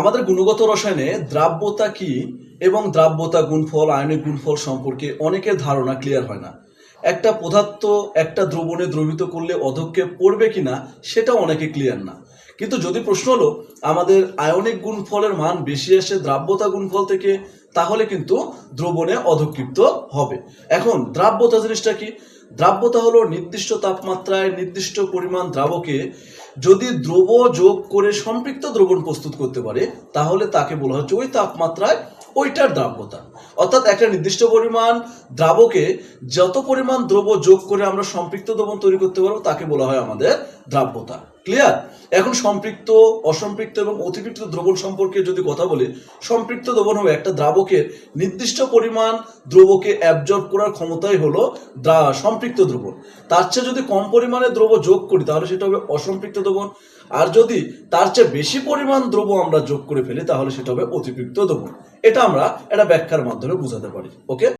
আমাদের গুণগত রসায়নে দ্রাব্যতা কি এবং দ্রাব্যতা গুণফল, আয়নিক গুণফল সম্পর্কে অনেকের ধারণা ক্লিয়ার হয় না। একটা পদার্থ একটা দ্রবণে দ্রবিত করলে অধক্ষেপ পড়বে কিনা সেটা অনেকে ক্লিয়ার না। কিন্তু যদি প্রশ্ন হলো, আমাদের আয়নিক গুণফলের মান বেশি আসে দ্রাব্যতা গুণফল থেকে, তাহলে কিন্তু দ্রবণে অধক্ষিপ্ত হবে। এখন, দ্রাব্যতা জিনিসটা কি? দ্রাব্যতা হলো নির্দিষ্ট তাপমাত্রায় নির্দিষ্ট পরিমাণ দ্রাবকে যদি দ্রব যোগ করে সম্পৃক্ত দ্রবণ প্রস্তুত করতে পারে, তাহলে তাকে বলা হচ্ছে ওই তাপমাত্রায় ওইটার দ্রাব্যতা। অর্থাৎ একটা নির্দিষ্ট পরিমাণ দ্রাবকে যত পরিমাণ দ্রব যোগ করে আমরা সম্পৃক্ত দ্রবণ তৈরি করতে পারব, তাকে বলা হয় আমাদের দ্রাব্যতা। ক্লিয়ার এখন সম্পৃক্ত, অসম্পৃক্ত এবং অতিরিক্ত দ্রবণ সম্পর্কে যদি কথা বলি, সম্পৃক্ত দ্রবণ হবে একটা দ্রাবকের নির্দিষ্ট পরিমাণ দ্রবকে অ্যাবজর্ব করার ক্ষমতাই হলো সম্পৃক্ত দ্রবণ। তার চেয়ে যদি কম পরিমাণে দ্রব যোগ করি, তাহলে সেটা হবে অসম্পৃক্ত দ্রবণ। আর যদি তার চেয়ে বেশি পরিমাণ দ্রব আমরা যোগ করে ফেলি, তাহলে সেটা হবে অতিরিক্ত দ্রবণ। এটা আমরা একটা ব্যাখ্যার মাধ্যমে বোঝাতে পারি। ওকে